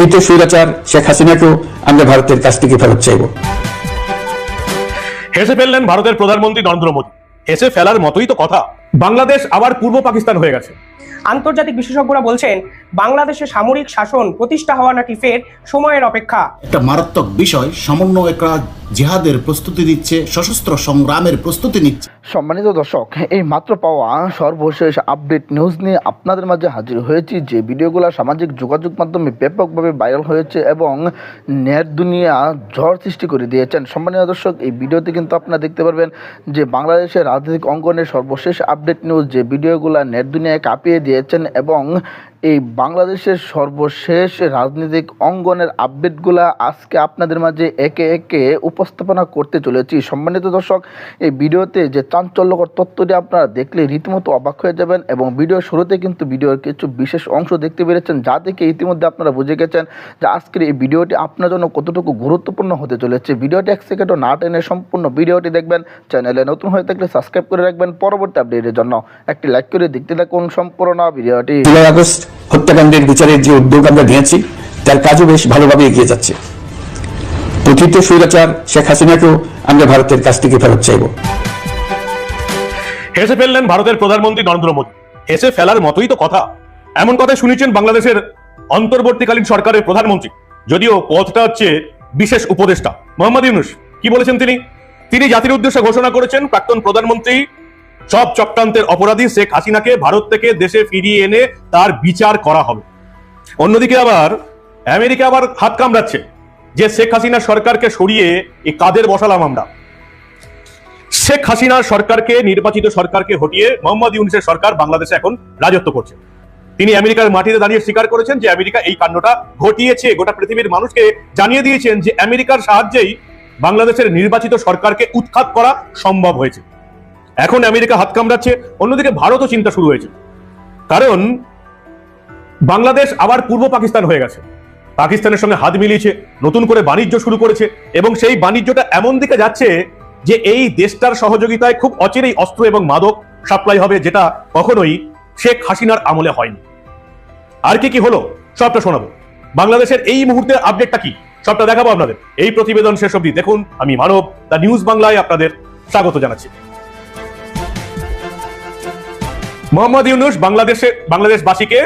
প্রকৃত স্বৈরাচার শেখ হাসিনাকেও আমরা ভারতের কাছ থেকে ফেরত চাইব। হেসে ফেললেন ভারতের প্রধানমন্ত্রী নরেন্দ্র মোদী। হেসে ফেলার মতোই তো কথা। বাংলাদেশ আবার পূর্ব পাকিস্তান হয়ে গেছে। আন্তর্জাতিক বিশেষজ্ঞরা বলছেন বাংলাদেশে সামরিক শাসন প্রতিষ্ঠা হওয়া নাকি ফের সময়ের অপেক্ষা। একটা মারাত্মক বিষয় সমন্বয়করা জিহাদের প্রস্তুতি দিচ্ছে সশস্ত্র সংগ্রামের প্রস্তুতি নিচ্ছে। সম্মানিত দর্শক, এই মাত্র পাওয়া সর্বশেষ আপডেট নিউজ নিয়ে আপনাদের মাঝে হাজির হয়েছি, যে ভিডিওগুলো সামাজিক যোগাযোগ মাধ্যমে ব্যাপকভাবে ভাইরাল হয়েছে এবং নেট দুনিয়া ঝড় সৃষ্টি করে দিয়েছেন। সম্মানিত দর্শক, এই ভিডিওতে কিন্তু আপনারা দেখতে পারবেন যে বাংলাদেশের রাজনৈতিক অঙ্গনের সর্বশেষ আপডেট নিউজ যে ভিডিওগুলো নেট দুনিয়ায় কাঁপিয়ে দিয়েছেন এবং এই বাংলাদেশের সর্বশেষ রাজনৈতিক অঙ্গনের আপডেটগুলা আজকে আপনাদের মাঝে একে একে উপস্থাপনা করতে চলেছি। সম্মানিত দর্শক, এই ভিডিওতে যে চাঞ্চল্যকর তথ্যটি আপনারা দেখলে রীতিমতো অবাক হয়ে যাবেন এবং ভিডিওর শুরুতে কিন্তু ভিডিওর কিছু বিশেষ অংশ দেখতে পেরেছেন যা থেকে ইতিমধ্যে আপনারা বুঝে গেছেন যে আজকের এই ভিডিওটি আপনার জন্য কতটুকু গুরুত্বপূর্ণ হতে চলেছে। ভিডিওটি এক সেকেন্ডও না টেনে সম্পূর্ণ ভিডিওটি দেখবেন। চ্যানেলে নতুন হয়ে থাকলে সাবস্ক্রাইব করে রাখবেন। পরবর্তী আপডেটের জন্য একটি লাইক করে দেখতে থাকুন সম্পূর্ণ ভিডিওটি। হত্যাকাণ্ডের বিচারের যে উদ্যোগ আমরা নিয়েছি, তার কাজও বেশ ভালোভাবে এগিয়ে যাচ্ছে। প্রকৃত স্বৈরাচার শেখ হাসিনাকেও আমরা ভারতের কাছ থেকে ফেরত চাইব। হেসে ফেললেন ভারতের প্রধানমন্ত্রী নরেন্দ্র মোদী। হেসে ফেলার মতোই তো কথা। এমন কথা শুনেছেন বাংলাদেশের অন্তর্বর্তীকালীন সরকারের প্রধানমন্ত্রী। যদিও পদটা হচ্ছে বিশেষ উপদেষ্টা। মোহাম্মদ ইউনুস, কি বলেছেন তিনি? তিনি জাতির উদ্দেশ্যে ঘোষণা করেছেন, প্রাক্তন প্রধানমন্ত্রী সব চক্রান্তের অপরাধী শেখ হাসিনাকে ভারত থেকে দেশে ফিরিয়ে এনে তার বিচার করা হবে। অন্যদিকে আবার আমেরিকা আবার হাত কামড়াচ্ছে। যে শেখ হাসিনা সরকারকে সরিয়ে এই কাদের বসালাম আমরা? শেখ হাসিনা সরকারকে, নির্বাচিত সরকারকে হটিয়ে মোহাম্মদ ইউনুসের সরকার বাংলাদেশে এখন রাজত্ব করছে। তিনি আমেরিকার মাটিতে দাঁড়িয়ে স্বীকার করেছেন যে আমেরিকা এই কাণ্ডটা ঘটিয়েছে। গোটা পৃথিবীর মানুষকে জানিয়ে দিয়েছেন যে আমেরিকার সাহায্যেই বাংলাদেশের নির্বাচিত সরকারকে উৎখাত করা সম্ভব হয়েছে। এখন আমেরিকা হাত কামড়াচ্ছে, অন্যদিকে ভারতও চিন্তা শুরু হয়েছে। কারণ বাংলাদেশ আবার পূর্ব পাকিস্তান হয়ে গেছে। পাকিস্তানের সঙ্গে হাত মিলিয়েছে, নতুন করে বাণিজ্য শুরু করেছে এবং সেই বাণিজ্যটা এমন দিকে যাচ্ছে যে এই দেশটার সহযোগিতায় খুব অচিরেই অস্ত্র এবং মাদক সাপ্লাই হবে যেটা কখনোই শেখ হাসিনার আমলে হয়নি। আর কি কি হলো? সবটা শোনাবো। বাংলাদেশের এই মুহূর্তে আপডেটটা কি? সবটা দেখাবো আপনাদের। এই প্রতিবেদন শেষ অবধি দেখুন। আমি মানব, দ্য নিউজ বাংলায় আপনাদের স্বাগত জানাচ্ছি। মোহাম্মদ ইউনুস বাংলাদেশে বাংলাদেশবাসীকে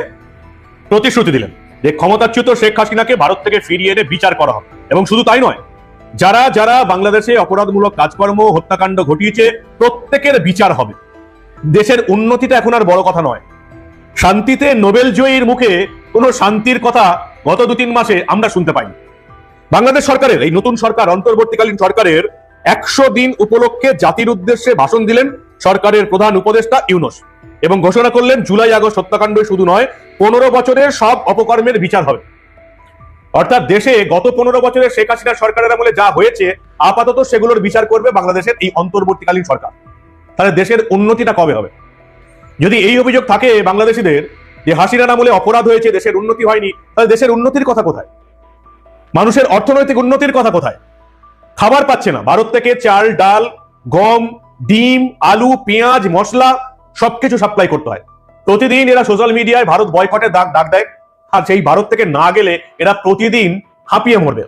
প্রতিশ্রুতি দিলেন। যে ক্ষমতাচ্যুত শেখ হাসিনাকে ভারত থেকে ফিরিয়ে এনে বিচার করা হবে। এবং শুধু তাই নয়, যারা যারা বাংলাদেশে অপরাধমূলক কাজকর্ম, হত্যাকাণ্ড ঘটিয়েছে, প্রত্যেকের বিচার হবে। দেশের উন্নতিটা এখন আর বড় কথা নয়। শান্তিতে নোবেল জয়ীর মুখে কোনো শান্তির কথা গত দু তিন মাসে আমরা শুনতে পাই বাংলাদেশ সরকারের, এই নতুন সরকার, অন্তর্বর্তীকালীন সরকারের একশো দিন উপলক্ষে জাতির উদ্দেশ্যে ভাষণ দিলেন সরকারের প্রধান উপদেষ্টা ইউনুস। এবং ঘোষণা করলেন, জুলাই আগস্ট হত্যাকাণ্ড শুধু নয়, পনেরো বছরের সব অপকর্মের বিচার হবে। অর্থাৎ দেশে গত পনেরো বছরের শেখ হাসিনা সরকারের আমলে যা হয়েছে, আপাতত সেগুলোর বিচার করবে বাংলাদেশের এই অন্তর্বর্তীকালীন সরকার। তাহলে দেশের উন্নতিটা কবে হবে? যদি এই অভিযোগ থাকে বাংলাদেশিদের যে হাসিনার আমলে অপরাধ হয়েছে, দেশের উন্নতি হয়নি, তাহলে দেশের উন্নতির কথা কোথায়? মানুষের অর্থনৈতিক উন্নতির কথা কোথায়? খাবার পাচ্ছে না। ভারত থেকে চাল, ডাল, গম, ডিম, আলু, পেঁয়াজ, মশলা সবকিছু সাপ্লাই করতে হয়। প্রতিদিন এরা সোশ্যাল মিডিয়ায় ভারত বয়কটের ডাক ডাক দেয়। আর সেই ভারত থেকে না গেলে এরা প্রতিদিন হাঁপিয়ে মরবে।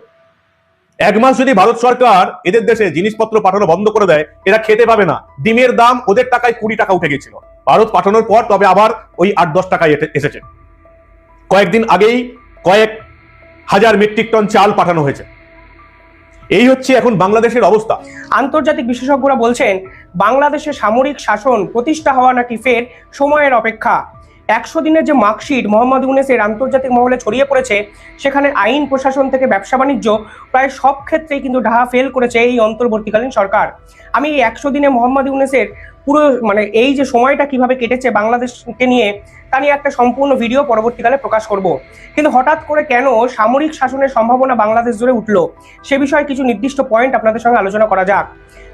এক মাস যদি ভারত সরকার এদের দেশে জিনিসপত্র পাঠানো বন্ধ করে দেয়, এরা খেতে পাবে না। ডিমের দাম ওদের টাকায় কুড়ি টাকা উঠে গেছিল। ভারত পাঠানোর পর তবে আবার ওই আট, দশ টাকায় এসেছে। কয়েকদিন আগেই কয়েক হাজার মেট্রিক টন চাল পাঠানো হয়েছে। এই হচ্ছে এখন বাংলাদেশের অবস্থা। আন্তর্জাতিক বিশেষজ্ঞরা বলছেন, বাংলাদেশে সামরিক শাসন প্রতিষ্ঠা হওয়া নাকি ফের সময়ের অপেক্ষা। একশো দিনের যে মার্কশিট মোহাম্মদ ইউনেসের আন্তর্জাতিক মহলে ছড়িয়ে পড়েছে, সেখানে আইন, প্রশাসন থেকে ব্যবসা বাণিজ্য প্রায় সব ক্ষেত্রেই কিন্তু ঢাহা ফেল করেছে এই অন্তর্বর্তীকালীন সরকার। আমি এই একশো দিনে মোহাম্মদ ইউনেসের পুরো মানে এই যে সময়টা কীভাবে কেটেছে বাংলাদেশকে নিয়ে, তা নিয়ে একটা সম্পূর্ণ ভিডিও পরবর্তীকালে প্রকাশ করব। কিন্তু হঠাৎ করে কেন সামরিক শাসনের সম্ভাবনা বাংলাদেশ জুড়ে উঠল, সে বিষয়ে কিছু নির্দিষ্ট পয়েন্ট আপনাদের সঙ্গে আলোচনা করা যাক।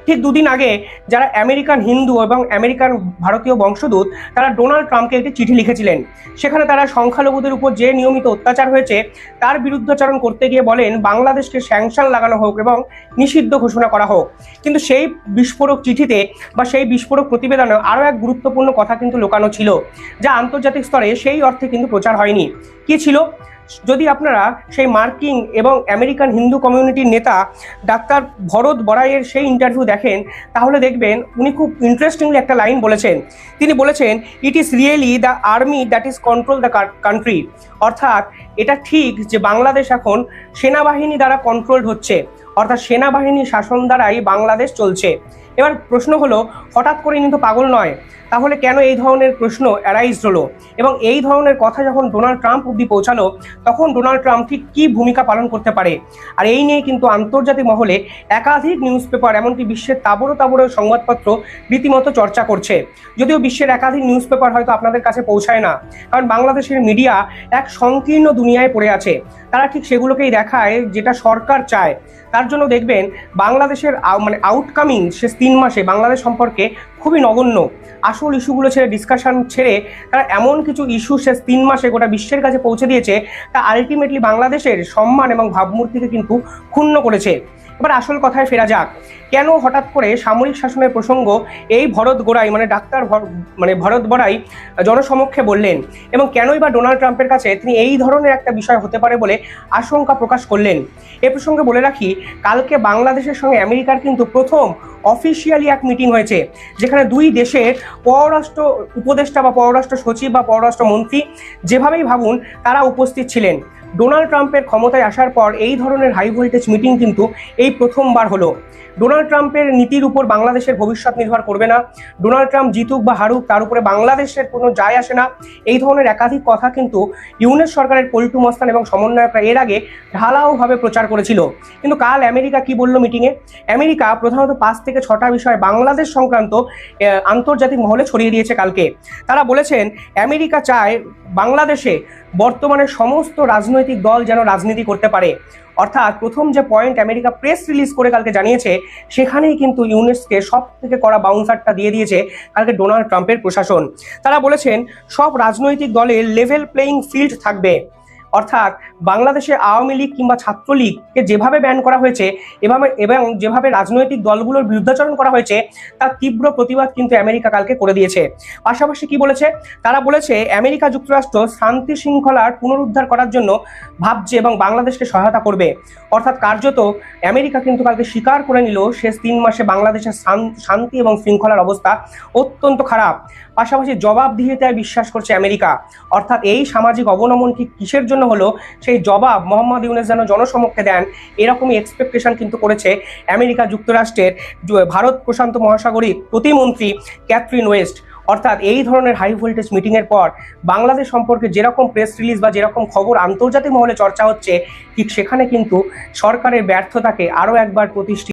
ঠিক দুদিন আগে যারা আমেরিকান হিন্দু এবং আমেরিকান ভারতীয় বংশদূত তারা ডোনাল্ড ট্রাম্পকে একটি চিঠি লিখেছিলেন। সেখানে তারা সংখ্যালঘুদের উপর যে নিয়মিত অত্যাচার হয়েছে, তার বিরুদ্ধাচরণ করতে গিয়ে বলেন, বাংলাদেশকে স্যাংশন লাগানো হোক এবং নিষিদ্ধ ঘোষণা করা হোক। কিন্তু সেই বিস্ফোরক চিঠিতে বা সেই বিস্ফোরক প্রতিবেদনে আরও এক গুরুত্বপূর্ণ কথা কিন্তু লোকানো ছিল, যা আন্তর্জাতিক স্তরে সেই অর্থে কিন্তু প্রচার হয়নি। কি ছিল? যদি আপনারা সেই মার্কিং এবং আমেরিকান হিন্দু কমিউনিটির নেতা ডাক্তার ভরত বড়াইয়ের সেই ইন্টারভিউ দেখেন, তাহলে দেখবেন উনি খুব ইন্টারেস্টিংলি একটা লাইন বলেছেন। তিনি বলেছেন it is really the army that is control the country অর্থাৎ এটা ঠিক যে বাংলাদেশ এখন সেনাবাহিনী দ্বারা কন্ট্রোলড হচ্ছে। অর্থাৎ সেনাবাহিনী শাসন দ্বারাই বাংলাদেশ চলছে। এবার প্রশ্ন হলো, হঠাৎ করে কিন্তু পাগল নয়। তাহলে কেন এই ধরনের প্রশ্ন অ্যারাইজ হলো? এবং এই ধরনের কথা যখন ডোনাল্ড ট্রাম্প অব্দি পৌঁছালো, তখন ডোনাল্ড ট্রাম্প ঠিক কী ভূমিকা পালন করতে পারে? আর এই নিয়ে কিন্তু আন্তর্জাতিক মহলে একাধিক নিউজ পেপার এমনকি বিশ্বের তাবড়ো তাবড়ো সংবাদপত্র রীতিমতো চর্চা করছে। যদিও বিশ্বের একাধিক নিউজ পেপার হয়তো আপনাদের কাছে পৌঁছায় না, কারণ বাংলাদেশের মিডিয়া এক সংকীর্ণ দুনিয়ায় পড়ে আছে। তারা ঠিক সেগুলোকেই দেখায় যেটা সরকার চায়। তার জন্য দেখবেন, বাংলাদেশের মানে আউটকামিং শেষ তিন মাসে বাংলাদেশ সম্পর্কে খুবই নগণ্য। আসল ইস্যুগুলো ছেড়ে ডিসকাশন ছেড়ে তারা এমন কিছু ইস্যু শেষ তিন মাসে গোটা বিশ্বের কাছে পৌঁছে দিয়েছে, তা আলটিমেটলি বাংলাদেশের সম্মান এবং ভাবমূর্তিকে কিন্তু ক্ষুণ্ণ করেছে। এবার আসল কথায় ফেরা যাক। কেন হঠাৎ করে সামরিক শাসনের প্রসঙ্গ এই ভরত গোড়াই মানে ডাক্তার মানে ভরত বড়াই জনসমক্ষে বললেন এবং কেনই বা ডোনাল্ড ট্রাম্পের কাছে তিনি এই ধরনের একটা বিষয় হতে পারে বলে আশঙ্কা প্রকাশ করলেন? এ প্রসঙ্গে বলে রাখি, কালকে বাংলাদেশের সঙ্গে আমেরিকার কিন্তু প্রথম অফিসিয়ালি এক মিটিং হয়েছে, যেখানে দুই দেশের পররাষ্ট্র উপদেষ্টা বা পররাষ্ট্র সচিব বা পররাষ্ট্র মন্ত্রী যেভাবেই ভাবুন, তারা উপস্থিত ছিলেন। ডোনাল্ড ট্রাম্পের ক্ষমতায় আসার পর এই ধরনের হাই ভোল্টেজ মিটিং কিন্তু এই প্রথমবার হলো। ডোনাল্ড ট্রাম্পের নীতির উপর বাংলাদেশের ভবিষ্যৎ নির্ভর করবে না। ডোনাল্ড ট্রাম্প জিতুক বা হারুক, তার উপরে বাংলাদেশের কোনো যায় আসে না। এই ধরনের একাধিক কথা কিন্তু ইউনেস সরকারের পল্টু মস্তান এবং সমন্বয়করা এর আগে ঢালাওভাবে প্রচার করেছিল। কিন্তু কাল আমেরিকা কি বলল মিটিংয়ে আমেরিকা প্রধানত পাঁচ থেকে ছটা বিষয় বাংলাদেশ সংক্রান্ত আন্তর্জাতিক মহলে ছড়িয়ে দিয়েছে কালকে। তারা বলেছেন, আমেরিকা চায় বাংলাদেশে বর্তমানে সমস্ত রাজনৈতিক দল যেন রাজনীতি করতে পারে। অর্থাৎ প্রথম যে পয়েন্ট আমেরিকা প্রেস রিলিজ করে কালকে জানিয়েছে, সেখানেই কিন্তু ইউনেস্কে সব থেকে করা বাউন্সারটা দিয়ে দিয়েছে কালকে ডোনাল্ড ট্রাম্পের প্রশাসন। তারা বলেছেন, সব রাজনৈতিক দলের লেভেল প্লেয়িং ফিল্ড থাকবে। অর্থাৎ বাংলাদেশে আওয়ামী লীগ কিংবা ছাত্রলীগকে যেভাবে ব্যান করা হয়েছে এভাবে এবং যেভাবে রাজনৈতিক দলগুলোর বিরুদ্ধাচরণ করা হয়েছে, তার তীব্র প্রতিবাদ কিন্তু আমেরিকা কালকে করে দিয়েছে। পাশাপাশি কি বলেছে? তারা বলেছে, আমেরিকা যুক্তরাষ্ট্র শান্তি শৃঙ্খলার পুনরুদ্ধার করার জন্য ভাবছে এবং বাংলাদেশকে সহায়তা করবে। অর্থাৎ কার্যত আমেরিকা কিন্তু কালকে স্বীকার করে নিল, শেষ তিন মাসে বাংলাদেশের শান্তি এবং শৃঙ্খলার অবস্থা অত্যন্ত খারাপ। পাশাপাশি জবাবদিহিতায় বিশ্বাস করছে আমেরিকা। অর্থাৎ এই সামাজিক অবনমন ঠিক কিসের জন্য হলো? সেই জবাব মোহাম্মদ ইউনেস যেন জনসমক্ষে দেন, এরকমই এক্সপেকটেশন কিন্তু করেছে আমেরিকা যুক্তরাষ্ট্রের ভারত প্রশান্ত মহাসাগরীর প্রতিমন্ত্রী ক্যাথরিন ওয়েস্ট। অর্থাৎ এই ধরনের হাই ভোল্টেজ মিটিংয়ের পর বাংলাদেশ সম্পর্কে যেরকম প্রেস রিলিজ বা যেরকম খবর আন্তর্জাতিক মহলে চর্চা হচ্ছে, ঠিক সেখানে কিন্তু সরকারের ব্যর্থতাকে আরও একবার প্রতিষ্ঠিত